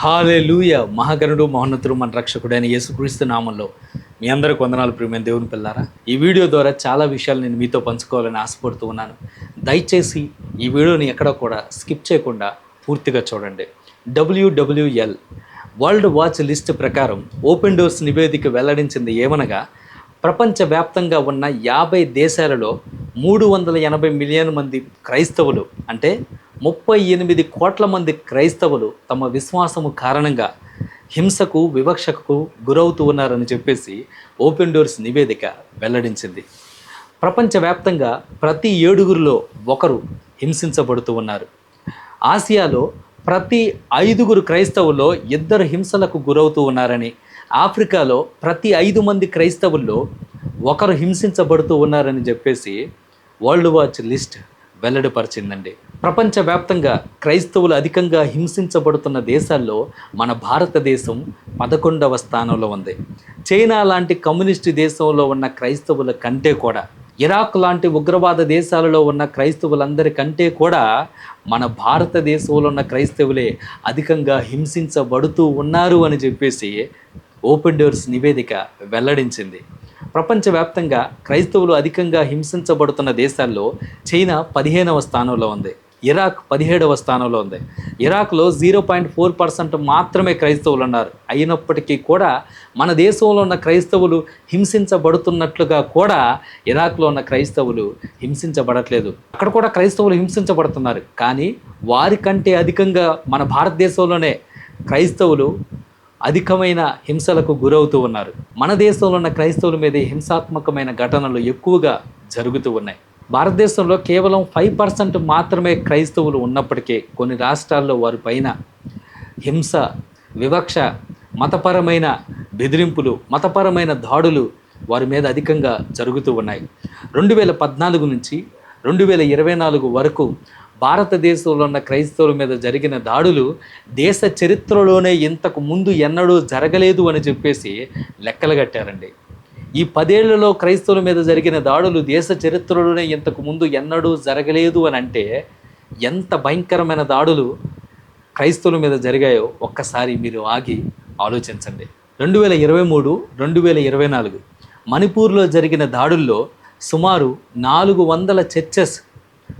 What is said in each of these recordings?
హాలే లూయ మహాగణుడు మహోన్నతుడు మన రక్షకుడైన యేసుక్రీస్తు నామంలో మీ అందరికి వందనాలు ప్రియమైన దేవుని పిల్లారా. ఈ వీడియో ద్వారా చాలా విషయాలు నేను మీతో పంచుకోవాలని ఆశపడుతూ ఉన్నాను. దయచేసి ఈ వీడియోని ఎక్కడ కూడా స్కిప్ చేయకుండా పూర్తిగా చూడండి. డబ్ల్యూడబ్ల్యూఎల్ వరల్డ్ వాచ్ లిస్ట్ ప్రకారం ఓపెన్ డోర్స్ నివేదిక వెల్లడించింది ఏమనగా ప్రపంచవ్యాప్తంగా ఉన్న యాభై దేశాలలో మూడు వందల ఎనభై మిలియన్ మంది క్రైస్తవులు అంటే ముప్పై ఎనిమిది కోట్ల మంది క్రైస్తవులు తమ విశ్వాసము కారణంగా హింసకు వివక్షకు గురవుతూ ఉన్నారని చెప్పేసి ఓపెన్ డోర్స్ నివేదిక వెల్లడించింది. ప్రపంచవ్యాప్తంగా ప్రతి ఏడుగురిలో ఒకరు హింసించబడుతూ ఉన్నారు. ఆసియాలో ప్రతి ఐదుగురు క్రైస్తవుల్లో ఇద్దరు హింసలకు గురవుతూ ఉన్నారని ఆఫ్రికాలో ప్రతి ఐదు మంది క్రైస్తవుల్లో ఒకరు హింసించబడుతూ ఉన్నారని చెప్పేసి వరల్డ్ వాచ్ లిస్ట్ వెల్లడిపరిచిందండి. ప్రపంచవ్యాప్తంగా క్రైస్తవులు అధికంగా హింసించబడుతున్న దేశాల్లో మన భారతదేశం పదకొండవ స్థానంలో ఉంది. చైనా లాంటి కమ్యూనిస్టు దేశంలో ఉన్న క్రైస్తవుల కంటే కూడా ఇరాక్ లాంటి ఉగ్రవాద దేశాలలో ఉన్న క్రైస్తవులందరి కంటే కూడా మన భారతదేశంలో ఉన్న క్రైస్తవులే అధికంగా హింసించబడుతూ ఉన్నారు అని చెప్పేసి ఓపెన్ డోర్స్ నివేదిక వెల్లడించింది. ప్రపంచవ్యాప్తంగా క్రైస్తవులు అధికంగా హింసించబడుతున్న దేశాల్లో చైనా పదిహేనవ స్థానంలో ఉంది. ఇరాక్ పదిహేడవ స్థానంలో ఉంది. ఇరాక్లో జీరో పాయింట్ ఫోర్ పర్సెంట్ మాత్రమే క్రైస్తవులు ఉన్నారు అయినప్పటికీ కూడా మన దేశంలో ఉన్న క్రైస్తవులు హింసించబడుతున్నట్లుగా కూడా ఇరాక్లో ఉన్న క్రైస్తవులు హింసించబడట్లేదు. అక్కడ కూడా క్రైస్తవులు హింసించబడుతున్నారు. కానీ వారికంటే అధికంగా మన భారతదేశంలోనే క్రైస్తవులు అధికమైన హింసలకు గురవుతూ ఉన్నారు. మన దేశంలో ఉన్న క్రైస్తవుల మీద హింసాత్మకమైన ఘటనలు ఎక్కువగా జరుగుతూ ఉన్నాయి. భారతదేశంలో కేవలం ఫైవ్ పర్సెంట్ మాత్రమే క్రైస్తవులు ఉన్నప్పటికీ కొన్ని రాష్ట్రాల్లో వారి పైన హింస వివక్ష మతపరమైన బెదిరింపులు మతపరమైన దాడులు వారి మీద అధికంగా జరుగుతూ ఉన్నాయి. రెండు వేల పద్నాలుగు నుంచి రెండు వేల ఇరవై నాలుగు వరకు భారతదేశంలో ఉన్న క్రైస్తవుల మీద జరిగిన దాడులు దేశ చరిత్రలోనే ఇంతకు ముందు ఎన్నడూ జరగలేదు అని చెప్పేసి లెక్కలు కట్టారండి. ఈ పదేళ్ళలో క్రైస్తవుల మీద జరిగిన దాడులు దేశ చరిత్రలోనే ఇంతకు ముందు ఎన్నడూ జరగలేదు అని అంటే ఎంత భయంకరమైన దాడులు క్రైస్తవుల మీద జరిగాయో ఒక్కసారి మీరు ఆగి ఆలోచించండి. రెండు వేల ఇరవై మూడు రెండు వేల ఇరవై నాలుగు మణిపూర్లో జరిగిన దాడుల్లో సుమారు నాలుగు వందల చర్చెస్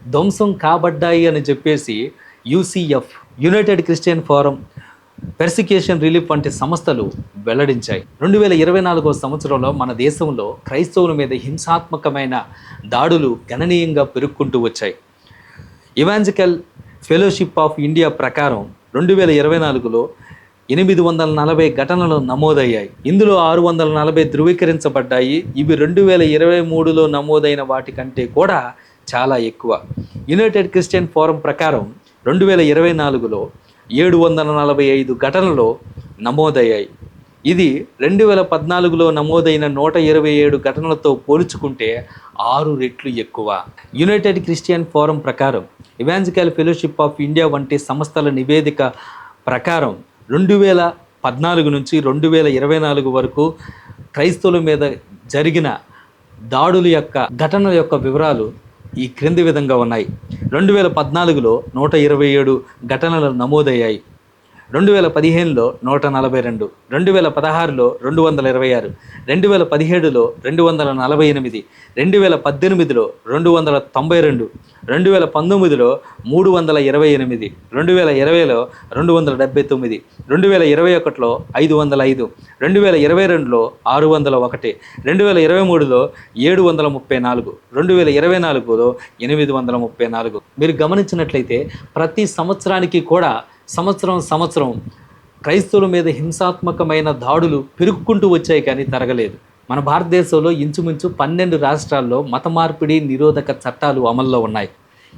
ధ్వంసం కాబడ్డాయి అని చెప్పేసి UCF united Christian forum persecution relief వంటి సంస్థలు వెల్లడించాయి. రెండు వేల ఇరవై నాలుగో సంవత్సరంలో మన దేశంలో క్రైస్తవుల మీద హింసాత్మకమైన దాడులు గణనీయంగా పెరుక్కుంటూ వచ్చాయి. ఇవాంజికల్ ఫెలోషిప్ ఆఫ్ ఇండియా ప్రకారం రెండు వేల ఇరవై నాలుగులో ఎనిమిది వందల నలభై ఘటనలు నమోదయ్యాయి. ఇందులో ఆరు వందల నలభై ధృవీకరించబడ్డాయి. ఇవి రెండు వేల ఇరవై మూడులో నమోదైన వాటికంటే కూడా చాలా ఎక్కువ. యునైటెడ్ క్రిస్టియన్ ఫోరం ప్రకారం రెండు వేల ఇరవై నాలుగులో ఏడు వందల నలభై ఐదు ఘటనలు నమోదయ్యాయి. ఇది రెండు వేల పద్నాలుగులో నమోదైన నూట ఇరవై ఏడు ఘటనలతో పోల్చుకుంటే ఆరు రెట్లు ఎక్కువ. యునైటెడ్ క్రిస్టియన్ ఫోరం ప్రకారం ఇవాంజికల్ ఫెలోషిప్ ఆఫ్ ఇండియా వంటి సంస్థల నివేదిక ప్రకారం రెండు వేల పద్నాలుగు నుంచి రెండు వేల ఇరవై నాలుగు వరకు క్రైస్తవుల మీద జరిగిన దాడుల యొక్క ఘటనల యొక్క వివరాలు ఈ క్రింది విధంగా ఉన్నాయి. రెండు వేల పద్నాలుగులో నూట ఇరవై ఏడు ఘటనలు నమోదయ్యాయి. రెండు వేల పదిహేనులో నూట నలభై రెండు రెండు వేల పదహారులో రెండు వందల ఇరవై ఆరు రెండు వేల పదిహేడులో రెండు వందల నలభై ఎనిమిది రెండు వేల పద్దెనిమిదిలో రెండు వందల తొంభై రెండు రెండు వేల పంతొమ్మిదిలో మూడు వందల ఇరవై ఎనిమిది రెండు వేల ఇరవైలో రెండు వందల డెబ్బై తొమ్మిది రెండు వేల ఇరవై ఒకటిలో ఐదు వందల ఐదు రెండు వేల ఇరవై రెండులో ఆరు వందల ఒకటి రెండు వేల ఇరవై మూడులో ఏడు వందల ముప్పై నాలుగు రెండు వేల ఇరవై నాలుగులో ఎనిమిది వందల ముప్పై నాలుగు. మీరు గమనించినట్లయితే ప్రతి సంవత్సరానికి కూడా సంవత్సరం సంవత్సరం క్రైస్తవుల మీద హింసాత్మకమైన దాడులు పెరుగుకుంటూ వచ్చాయి కానీ తరగలేదు. మన భారతదేశంలో ఇంచుమించు పన్నెండు రాష్ట్రాల్లో మత మార్పిడి నిరోధక చట్టాలు అమల్లో ఉన్నాయి.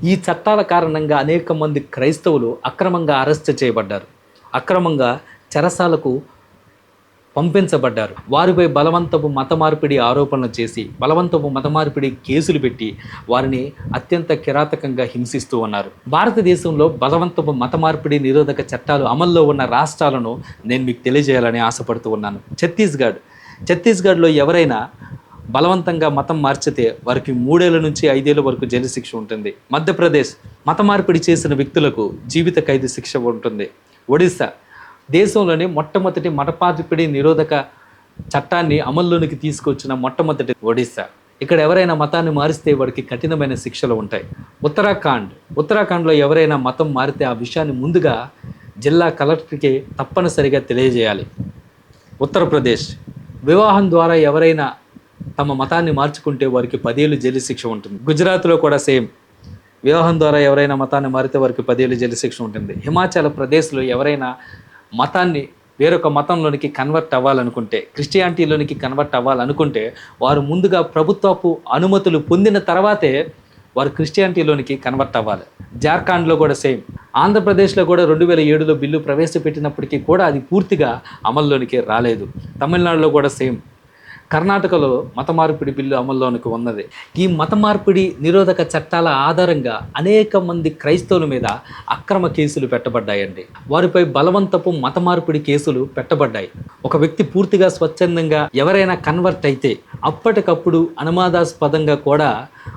ఈ చట్టాల కారణంగా అనేక మంది క్రైస్తవులు అక్రమంగా అరెస్ట్ చేయబడ్డారు. అక్రమంగా చెరసాలకు పంపించబడ్డారు. వారిపై బలవంతపు మత మార్పిడి ఆరోపణలు చేసి బలవంతపు మత మార్పిడి కేసులు పెట్టి వారిని అత్యంత కిరాతకంగా హింసిస్తూ ఉన్నారు. భారతదేశంలో బలవంతపు మత మార్పిడి నిరోధక చట్టాలు అమల్లో ఉన్న రాష్ట్రాలను నేను మీకు తెలియజేయాలని ఆశపడుతూ ఉన్నాను. ఛత్తీస్గఢ్. ఛత్తీస్గఢ్లో ఎవరైనా బలవంతంగా మతం మార్చితే వారికి మూడేళ్ళ నుంచి ఐదేళ్ళ వరకు జైలు శిక్ష ఉంటుంది. మధ్యప్రదేశ్. మత మార్పిడి చేసిన వ్యక్తులకు జీవిత ఖైదు శిక్ష ఉంటుంది. ఒడిశా. దేశంలోనే మొట్టమొదటి మతపార్పిడి నిరోధక చట్టాన్ని అమల్లోనికి తీసుకొచ్చిన మొట్టమొదటి ఒడిస్సా ఇక్కడ ఎవరైనా మతాన్ని మారిస్తే వాడికి కఠినమైన శిక్షలు ఉంటాయి. ఉత్తరాఖండ్. ఉత్తరాఖండ్లో ఎవరైనా మతం మారితే ఆ విషయాన్ని ముందుగా జిల్లా కలెక్టర్కి తప్పనిసరిగా తెలియజేయాలి. ఉత్తరప్రదేశ్. వివాహం ద్వారా ఎవరైనా తమ మతాన్ని మార్చుకుంటే వారికి పదేళ్ళు జైలు శిక్ష ఉంటుంది. గుజరాత్లో కూడా సేమ్. వివాహం ద్వారా ఎవరైనా మతాన్ని మారితే వారికి పదేళ్ళు జైలు శిక్ష ఉంటుంది. హిమాచల్ ప్రదేశ్లో ఎవరైనా మతాన్ని వేరొక మతంలోనికి కన్వర్ట్ అవ్వాలనుకుంటే క్రిస్టియానిటీలోనికి కన్వర్ట్ అవ్వాలనుకుంటే వారు ముందుగా ప్రభుత్వపు అనుమతులు పొందిన తర్వాతే వారు క్రిస్టియానిటీలోనికి కన్వర్ట్ అవ్వాలి. జార్ఖండ్లో కూడా సేమ్. ఆంధ్రప్రదేశ్లో కూడా రెండు వేల ఏడులో బిల్లు ప్రవేశపెట్టినప్పటికీ కూడా అది పూర్తిగా అమల్లోనికి రాలేదు. తమిళనాడులో కూడా సేమ్. కర్ణాటకలో మత మార్పిడి బిల్లు అమల్లోనికి ఉన్నది. ఈ మత మార్పిడి నిరోధక చట్టాల ఆధారంగా అనేక మంది క్రైస్తవుల మీద అక్రమ కేసులు పెట్టబడ్డాయండి. వారిపై బలవంతపు మత మార్పిడి కేసులు పెట్టబడ్డాయి. ఒక వ్యక్తి పూర్తిగా స్వచ్ఛందంగా ఎవరైనా కన్వర్ట్ అయితే అప్పటికప్పుడు అనుమాదాస్పదంగా కూడా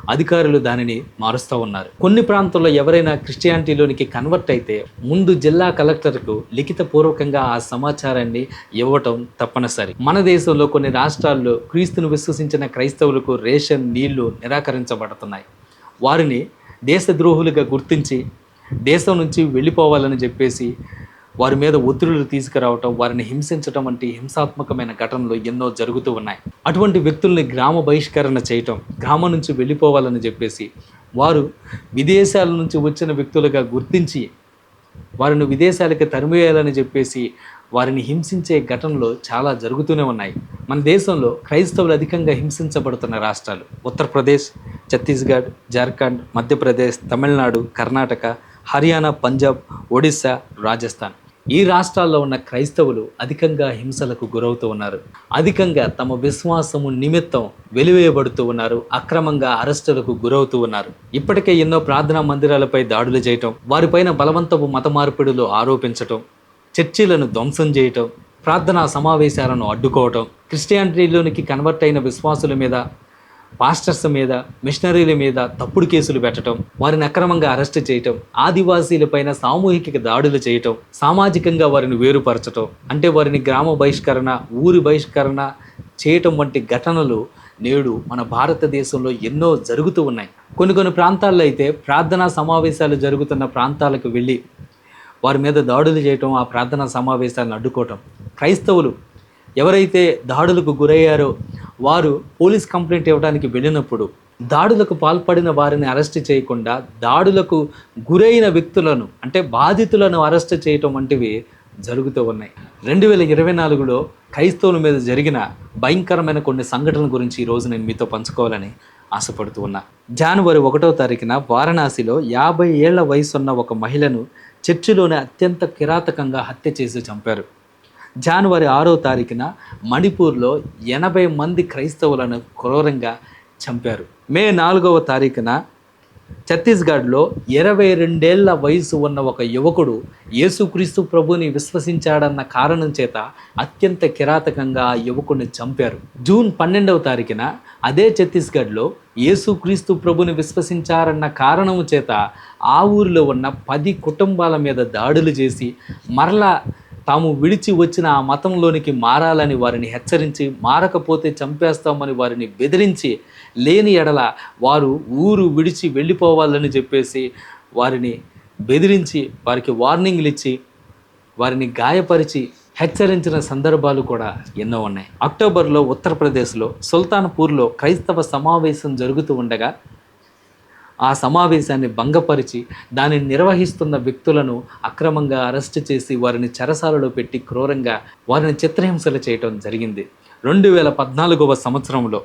అధికారులు దానిని మారుస్తూ ఉన్నారు. కొన్ని ప్రాంతాల్లో ఎవరైనా క్రిస్టియానిటీలోనికి కన్వర్ట్ అయితే ముందు జిల్లా కలెక్టర్కు లిఖిత పూర్వకంగా ఆ సమాచారాన్ని ఇవ్వటం తప్పనిసరి. మన దేశంలో కొన్ని రాష్ట్రాల్లో క్రీస్తును విశ్వసించిన క్రైస్తవులకు రేషన్ నీళ్ళు నిరాకరించబడుతున్నాయి. వారిని దేశద్రోహులుగా గుర్తించి దేశం నుంచి వెళ్ళిపోవాలని చెప్పేసి వారి మీద ఒత్తిడులు తీసుకురావటం వారిని హింసించటం వంటి హింసాత్మకమైన ఘటనలు ఎన్నో జరుగుతూ ఉన్నాయి. అటువంటి వ్యక్తుల్ని గ్రామ బహిష్కరణ చేయటం గ్రామం నుంచి వెళ్ళిపోవాలని చెప్పేసి వారు విదేశాల నుంచి వచ్చిన వ్యక్తులుగా గుర్తించి వారిని విదేశాలకి తరిమేయాలని చెప్పేసి వారిని హింసించే ఘటనలు చాలా జరుగుతూనే ఉన్నాయి. మన దేశంలో క్రైస్తవులు అధికంగా హింసించబడుతున్న రాష్ట్రాలు ఉత్తరప్రదేశ్ ఛత్తీస్గఢ్ జార్ఖండ్ మధ్యప్రదేశ్ తమిళనాడు కర్ణాటక హర్యానా పంజాబ్ ఒడిస్సా రాజస్థాన్. ఈ రాష్ట్రాల్లో ఉన్న క్రైస్తవులు అధికంగా హింసలకు గురవుతూ ఉన్నారు. అధికంగా తమ విశ్వాసము నిమిత్తం వెలివేయబడుతూ ఉన్నారు. అక్రమంగా అరెస్టులకు గురవుతూ ఉన్నారు. ఇప్పటికే ఎన్నో ప్రార్థనా మందిరాలపై దాడులు చేయటం వారిపైన బలవంతపు మత మార్పిడులు ఆరోపించటం చర్చిలను ధ్వంసం చేయటం ప్రార్థనా సమావేశాలను అడ్డుకోవటం క్రిస్టియానిటీలోనికి కన్వర్ట్ అయిన విశ్వాసుల మీద పాస్టర్స్ మీద మిషనరీల మీద తప్పుడు కేసులు పెట్టడం వారిని అక్రమంగా అరెస్ట్ చేయటం ఆదివాసీలపైన సామూహిక దాడులు చేయటం సామాజికంగా వారిని వేరుపరచటం అంటే వారిని గ్రామ బహిష్కరణ ఊరి బహిష్కరణ చేయటం వంటి ఘటనలు నేడు మన భారతదేశంలో ఎన్నో జరుగుతూ ఉన్నాయి. కొన్ని కొన్ని ప్రాంతాల్లో అయితే ప్రార్థనా సమావేశాలు జరుగుతున్న ప్రాంతాలకు వెళ్ళి వారి మీద దాడులు చేయటం ఆ ప్రార్థనా సమావేశాలను అడ్డుకోవటం క్రైస్తవులు ఎవరైతే దాడులకు గురయ్యారో వారు పోలీస్ కంప్లైంట్ ఇవ్వడానికి వెళ్ళినప్పుడు దాడులకు పాల్పడిన వారిని అరెస్ట్ చేయకుండా దాడులకు గురైన వ్యక్తులను అంటే బాధితులను అరెస్ట్ చేయటం వంటివి జరుగుతూ ఉన్నాయి. రెండు వేల ఇరవై నాలుగులో క్రైస్తవుల మీద జరిగిన భయంకరమైన కొన్ని సంఘటనల గురించి ఈరోజు నేను మీతో పంచుకోవాలని ఆశపడుతూ ఉన్నా. జనవరి ఒకటో తారీఖున వారణాసిలో యాభై ఏళ్ళ వయసున్న ఒక మహిళను చర్చిలోనే అత్యంత కిరాతకంగా హత్య చేసి చంపారు. జనవరి ఆరో తారీఖున మణిపూర్లో ఎనభై మంది క్రైస్తవులను క్రూరంగా చంపారు. మే నాలుగవ తారీఖున ఛత్తీస్గఢ్లో ఇరవై రెండేళ్ళ వయసు ఉన్న ఒక యువకుడు యేసుక్రీస్తు ప్రభుని విశ్వసించాడన్న కారణం చేత అత్యంత కిరాతకంగా ఆ యువకుడిని చంపారు. జూన్ పన్నెండవ తారీఖున అదే ఛత్తీస్గఢ్లో యేసుక్రీస్తు ప్రభుని విశ్వసించారన్న కారణం చేత ఆ ఊరిలో ఉన్న పది కుటుంబాల మీద దాడులు చేసి మరలా తాము విడిచి వచ్చిన ఆ మతంలోనికి మారాలని వారిని హెచ్చరించి మారకపోతే చంపేస్తామని వారిని బెదిరించి లేని ఎడల వారు ఊరు విడిచి వెళ్ళిపోవాలని చెప్పేసి వారిని బెదిరించి వారికి వార్నింగ్లు ఇచ్చి వారిని గాయపరిచి హెచ్చరించిన సందర్భాలు కూడా ఎన్నో ఉన్నాయి. అక్టోబర్లో ఉత్తరప్రదేశ్లో సుల్తాన్పూర్లో క్రైస్తవ సమావేశం జరుగుతూ ఉండగా ఆ సమావేశాన్ని భంగపరిచి దానిని నిర్వహిస్తున్న వ్యక్తులను అక్రమంగా అరెస్ట్ చేసి వారిని చెరసాలలో పెట్టి క్రూరంగా వారిని చిత్రహింసలు చేయటం జరిగింది. రెండు వేల పద్నాలుగవ సంవత్సరంలో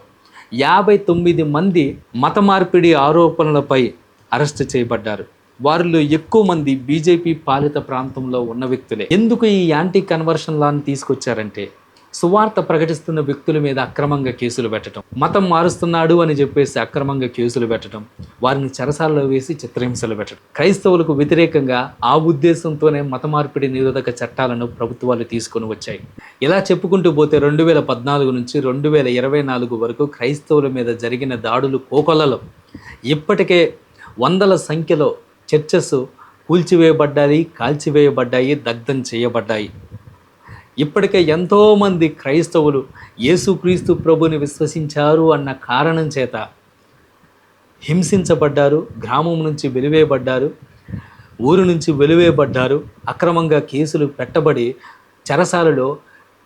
యాభై తొమ్మిది మంది మత మార్పిడి ఆరోపణలపై అరెస్ట్ చేయబడ్డారు. వారిలో ఎక్కువ మంది బీజేపీ పాలిత ప్రాంతంలో ఉన్న వ్యక్తులే. ఎందుకు ఈ యాంటీ కన్వర్షన్ లాని తీసుకొచ్చారంటే సువార్త ప్రకటిస్తున్న వ్యక్తుల మీద అక్రమంగా కేసులు పెట్టడం మతం మారుస్తున్నాడు అని చెప్పేసి అక్రమంగా కేసులు పెట్టడం వారిని చెరసాలలో వేసి చిత్రహింసలు పెట్టడం క్రైస్తవులకు వ్యతిరేకంగా ఆ ఉద్దేశంతోనే మత మార్పిడి నిరోధక చట్టాలను ప్రభుత్వాలు తీసుకొని వచ్చాయి. ఇలా చెప్పుకుంటూ పోతే రెండు వేల పద్నాలుగు నుంచి రెండు వేల ఇరవై నాలుగు వరకు క్రైస్తవుల మీద జరిగిన దాడులు కోకొల్లలో. ఇప్పటికే వందల సంఖ్యలో చర్చెస్ కూల్చివేయబడ్డాయి కాల్చివేయబడ్డాయి దగ్ధం చేయబడ్డాయి. ఇప్పటికే ఎంతోమంది క్రైస్తవులు యేసుక్రీస్తు ప్రభుని విశ్వసించారు అన్న కారణం చేత హింసించబడ్డారు గ్రామం నుంచి వెలివేయబడ్డారు ఊరు నుంచి వెలివేయబడ్డారు అక్రమంగా కేసులు పెట్టబడి చెరసాలలో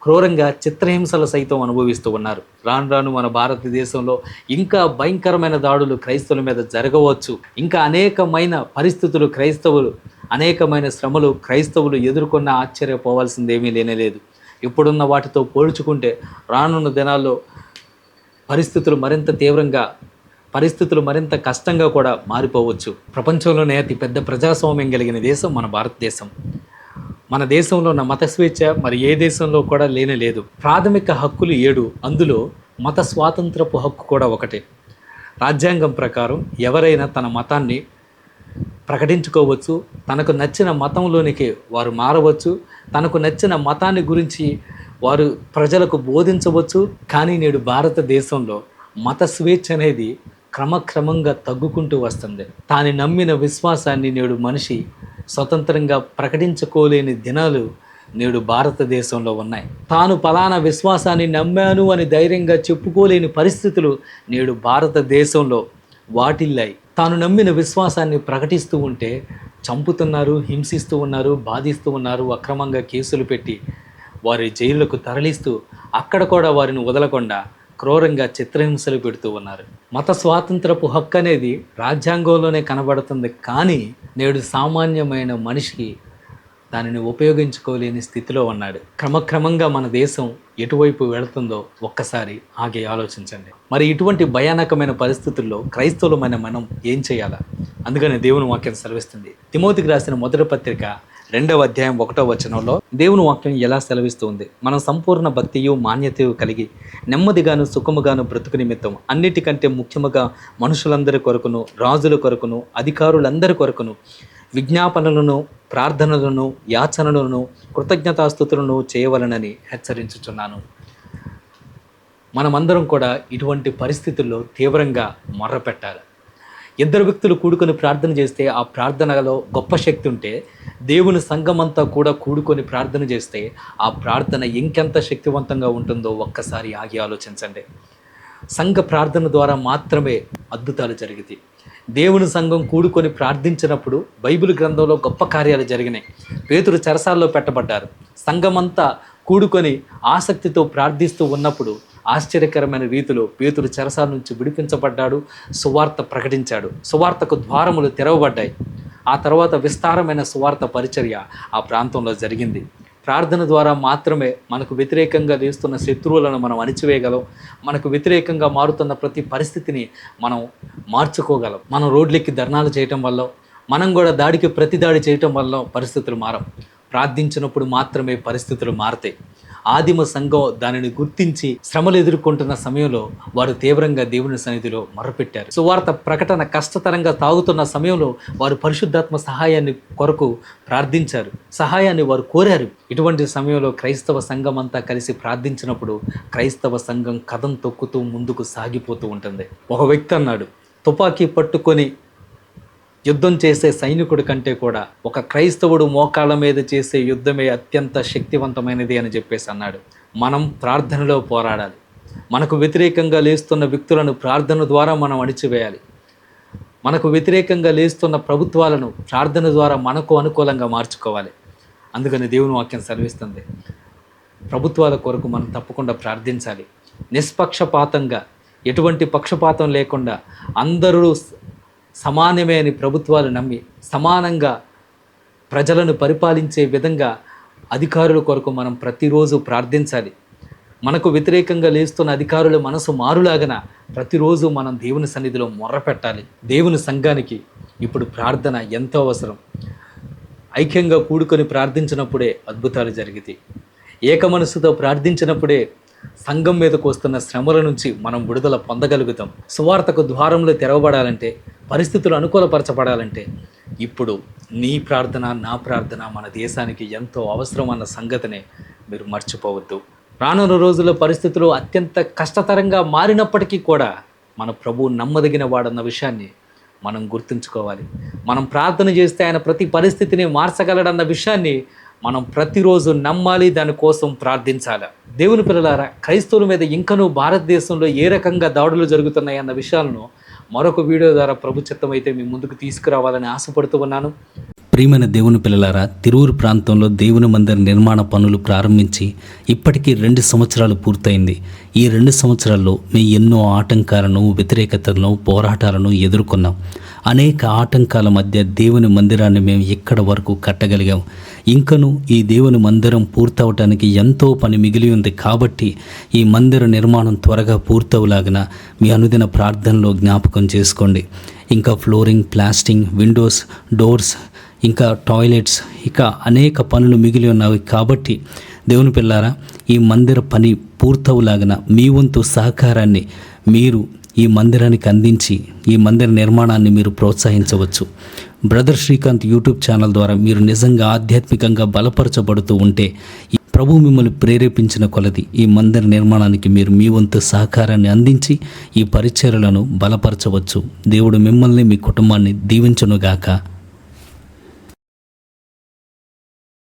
క్రూరంగా చిత్రహింసలు సైతం అనుభవిస్తూ ఉన్నారు. రాను రాను మన భారతదేశంలో ఇంకా భయంకరమైన దాడులు క్రైస్తవుల మీద జరగవచ్చు. ఇంకా అనేకమైన పరిస్థితులు క్రైస్తవులు అనేకమైన శ్రమలు క్రైస్తవులు ఎదుర్కొన్న ఆశ్చర్యపోవాల్సిందేమీ లేనేలేదు. ఇప్పుడున్న వాటితో పోల్చుకుంటే రానున్న దినాల్లో పరిస్థితులు మరింత తీవ్రంగా పరిస్థితులు మరింత కష్టంగా కూడా మారిపోవచ్చు. ప్రపంచంలోనే అతి పెద్ద ప్రజాస్వామ్యం కలిగిన దేశం మన భారతదేశం. మన దేశంలో ఉన్న మత స్వేచ్ఛ మరి ఏ దేశంలో కూడా లేనే లేదు. ప్రాథమిక హక్కులు ఏడు అందులో మత స్వాతంత్రపు హక్కు కూడా ఒకటే. రాజ్యాంగం ప్రకారం ఎవరైనా తన మతాన్ని ప్రకటించుకోవచ్చు తనకు నచ్చిన మతంలోనికి వారు మారవచ్చు తనకు నచ్చిన మతాన్ని గురించి వారు ప్రజలకు బోధించవచ్చు. కానీ నేడు భారతదేశంలో మత స్వేచ్ఛ అనేది క్రమక్రమంగా తగ్గుకుంటూ వస్తుంది. తాను నమ్మిన విశ్వాసాన్ని నేడు మనిషి స్వతంత్రంగా ప్రకటించుకోలేని దినాలు నేడు భారతదేశంలో ఉన్నాయి. తాను పలానా విశ్వాసాన్ని నమ్మాను అని ధైర్యంగా చెప్పుకోలేని పరిస్థితులు నేడు భారతదేశంలో వాటిల్లాయి. తాను నమ్మిన విశ్వాసాన్ని ప్రకటిస్తూ ఉంటే చంపుతున్నారు హింసిస్తూ ఉన్నారు బాధిస్తూ ఉన్నారు అక్రమంగా కేసులు పెట్టి వారి జైళ్ళకు తరలిస్తూ అక్కడ కూడా వారిని వదలకుండా క్రూరంగా చిత్రహింసలు పెడుతూ ఉన్నారు. మత స్వాతంత్రపు హక్కు అనేది రాజ్యాంగంలోనే కనబడుతుంది. కానీ నేడు సామాన్యమైన మనిషికి దానిని ఉపయోగించుకోలేని స్థితిలో ఉన్నాడు. క్రమక్రమంగా మన దేశం ఎటువైపు వెళుతుందో ఒక్కసారి ఆగి ఆలోచించండి. మరి ఇటువంటి భయానకమైన పరిస్థితుల్లో క్రైస్తవులమైన మనం ఏం చేయాలా? అందుకని దేవుని వాక్యం సెలవిస్తుంది. తిమోతికి రాసిన మొదటి పత్రిక రెండవ అధ్యాయం ఒకటో వచనంలో దేవుని వాక్యం ఎలా సెలవిస్తుంది? మనం సంపూర్ణ భక్తియు మాన్యతయు కలిగి నెమ్మదిగాను సుఖముగాను బ్రతుకు నిమిత్తం అన్నిటికంటే ముఖ్యముగా మనుషులందరి కొరకును రాజుల కొరకును అధికారులందరి కొరకును విజ్ఞాపనలను ప్రార్థనలను యాచనలను కృతజ్ఞతాస్థుతులను చేయవలనని హెచ్చరించుచున్నాను. మనమందరం కూడా ఇటువంటి పరిస్థితుల్లో తీవ్రంగా మొర్రపెట్టాలి. ఇద్దరు వ్యక్తులు కూడుకొని ప్రార్థన చేస్తే ఆ ప్రార్థనలో గొప్ప శక్తి ఉంటే దేవుని సంఘమంతా కూడా కూడుకొని ప్రార్థన చేస్తే ఆ ప్రార్థన ఇంకెంత శక్తివంతంగా ఉంటుందో ఒక్కసారి ఆగి ఆలోచించండి. సంఘ ప్రార్థన ద్వారా మాత్రమే అద్భుతాలు జరిగింది దేవుని సంఘం కూడుకొని ప్రార్థించినప్పుడు బైబిల్ గ్రంథంలో గొప్ప కార్యాలు జరిగినాయి. పేతురు చెరసాల్లో పెట్టబడ్డారు. సంఘమంతా కూడుకొని ఆసక్తితో ప్రార్థిస్తూ ఉన్నప్పుడు ఆశ్చర్యకరమైన రీతిలో పేతురు చెరసాల నుంచి విడిపించబడ్డాడు సువార్త ప్రకటించాడు. సువార్తకు ద్వారములు తెరవబడ్డాయి. ఆ తర్వాత విస్తారమైన సువార్త పరిచర్య ఆ ప్రాంతంలో జరిగింది. ప్రార్థన ద్వారా మాత్రమే మనకు వ్యతిరేకంగా లేస్తున్న శత్రువులను మనం అణిచివేయగలం. మనకు వ్యతిరేకంగా మారుతున్న ప్రతి పరిస్థితిని మనం మార్చుకోగలం. మనం రోడ్లెక్కి ధర్నాలు చేయటం వల్ల మనం కూడా దాడికి ప్రతిదాడి చేయటం వల్ల పరిస్థితులు మారం ప్రార్థించినప్పుడు మాత్రమే పరిస్థితులు మారతాయి. ఆదిమ సంఘం దానిని గుర్తించి శ్రమలు ఎదుర్కొంటున్న సమయంలో వారు తీవ్రంగా దేవుని సన్నిధిలో మొరపెట్టారు. సువార్త ప్రకటన కష్టతరంగా తాగుతున్న సమయంలో వారు పరిశుద్ధాత్మ సహాయాన్ని కొరకు ప్రార్థించారు. సహాయాన్ని వారు కోరారు. ఇటువంటి సమయంలో క్రైస్తవ సంఘం అంతా కలిసి ప్రార్థించినప్పుడు క్రైస్తవ సంఘం కథం తొక్కుతూ ముందుకు సాగిపోతూ ఉంటుంది. ఒక వ్యక్తి అన్నాడు తుపాకీ పట్టుకొని యుద్ధం చేసే సైనికుడి కంటే కూడా ఒక క్రైస్తవుడు మోకాళ్ళ మీద చేసే యుద్ధమే అత్యంత శక్తివంతమైనది అని చెప్పేసి అన్నాడు. మనం ప్రార్థనలో పోరాడాలి. మనకు వ్యతిరేకంగా లేస్తున్న వ్యక్తులను ప్రార్థన ద్వారా మనం అణిచివేయాలి. మనకు వ్యతిరేకంగా లేస్తున్న ప్రభుత్వాలను ప్రార్థన ద్వారా మనకు అనుకూలంగా మార్చుకోవాలి. అందుకని దేవుని వాక్యం సెలవిస్తుంది. ప్రభుత్వాల కొరకు మనం తప్పకుండా ప్రార్థించాలి. నిష్పక్షపాతంగా ఎటువంటి పక్షపాతం లేకుండా అందరూ సమానమే అని ప్రభుత్వాలు నమ్మి సమానంగా ప్రజలను పరిపాలించే విధంగా అధికారుల కొరకు మనం ప్రతిరోజు ప్రార్థించాలి. మనకు వ్యతిరేకంగా లేస్తున్న అధికారుల మనసు మారులాగన ప్రతిరోజు మనం దేవుని సన్నిధిలో మొర్రపెట్టాలి దేవుని సంఘానికి ఇప్పుడు ప్రార్థన ఎంతో అవసరం. ఐక్యంగా కూడుకొని ప్రార్థించినప్పుడే అద్భుతాలు జరిగితే ఏక మనసుతో ప్రార్థించినప్పుడే సంఘం మీదకు వస్తున్న శ్రమల నుంచి మనం విడుదల పొందగలుగుతాం. సువార్తకు ద్వారంలో తెరవబడాలంటే పరిస్థితులు అనుకూలపరచబడాలంటే ఇప్పుడు నీ ప్రార్థన నా ప్రార్థన మన దేశానికి ఎంతో అవసరం అన్న సంగతిని మీరు మర్చిపోవద్దు. రానున్న రోజుల్లో పరిస్థితులు అత్యంత కష్టతరంగా మారినప్పటికీ కూడా మన ప్రభు నమ్మదగిన వాడన్న విషయాన్ని మనం గుర్తుంచుకోవాలి. మనం ప్రార్థన చేస్తే ఆయన ప్రతి పరిస్థితిని మార్చగలడన్న విషయాన్ని మనం ప్రతిరోజు నమ్మాలి దానికోసం ప్రార్థించాలి. దేవుని పిల్లలారా క్రైస్తవుల మీద ఇంకనూ భారతదేశంలో ఏ రకంగా దాడులు జరుగుతున్నాయి అన్న విషయాలను మరొక వీడియో ద్వారా ప్రభుత్వం అయితే మీ ముందుకు తీసుకురావాలని ఆశపడుతూ ఉన్నాను. ప్రియమైన దేవుని పిల్లలారా తిరువురు ప్రాంతంలో దేవుని మందిర నిర్మాణ పనులు ప్రారంభించి ఇప్పటికీ రెండు సంవత్సరాలు పూర్తయింది. ఈ రెండు సంవత్సరాల్లో మేము ఎన్నో ఆటంకాలను వ్యతిరేకతలను పోరాటాలను ఎదుర్కొన్నాం. అనేక ఆటంకాల మధ్య దేవుని మందిరాన్ని మేము ఇక్కడ వరకు కట్టగలిగాం? ఇంకను ఈ దేవుని మందిరం పూర్తవటానికి ఎంతో పని మిగిలి ఉంది కాబట్టి ఈ మందిర నిర్మాణం త్వరగా పూర్తవులాగిన మీ అనుదిన ప్రార్థనలో జ్ఞాపకం చేసుకోండి. ఇంకా ఫ్లోరింగ్ ప్లాస్టింగ్ విండోస్ డోర్స్ ఇంకా టాయిలెట్స్ ఇక అనేక పనులు మిగిలి ఉన్నవి కాబట్టి దేవుని పిల్లారా ఈ మందిర పని పూర్తవులాగిన మీ వంతు సహకారాన్ని మీరు ఈ మందిరానికి అందించి ఈ మందిర నిర్మాణాన్ని మీరు ప్రోత్సహించవచ్చు. బ్రదర్ శ్రీకాంత్ యూట్యూబ్ ఛానల్ ద్వారా మీరు నిజంగా ఆధ్యాత్మికంగా బలపరచబడుతూ ఉంటే ఈ ప్రభు మిమ్మల్ని ప్రేరేపించిన కొలది ఈ మందిర నిర్మాణానికి మీరు మీ వంతు సహకారాన్ని అందించి ఈ పరిచర్లను బలపరచవచ్చు. దేవుడు మిమ్మల్ని మీ కుటుంబాన్ని దీవించునుగాక.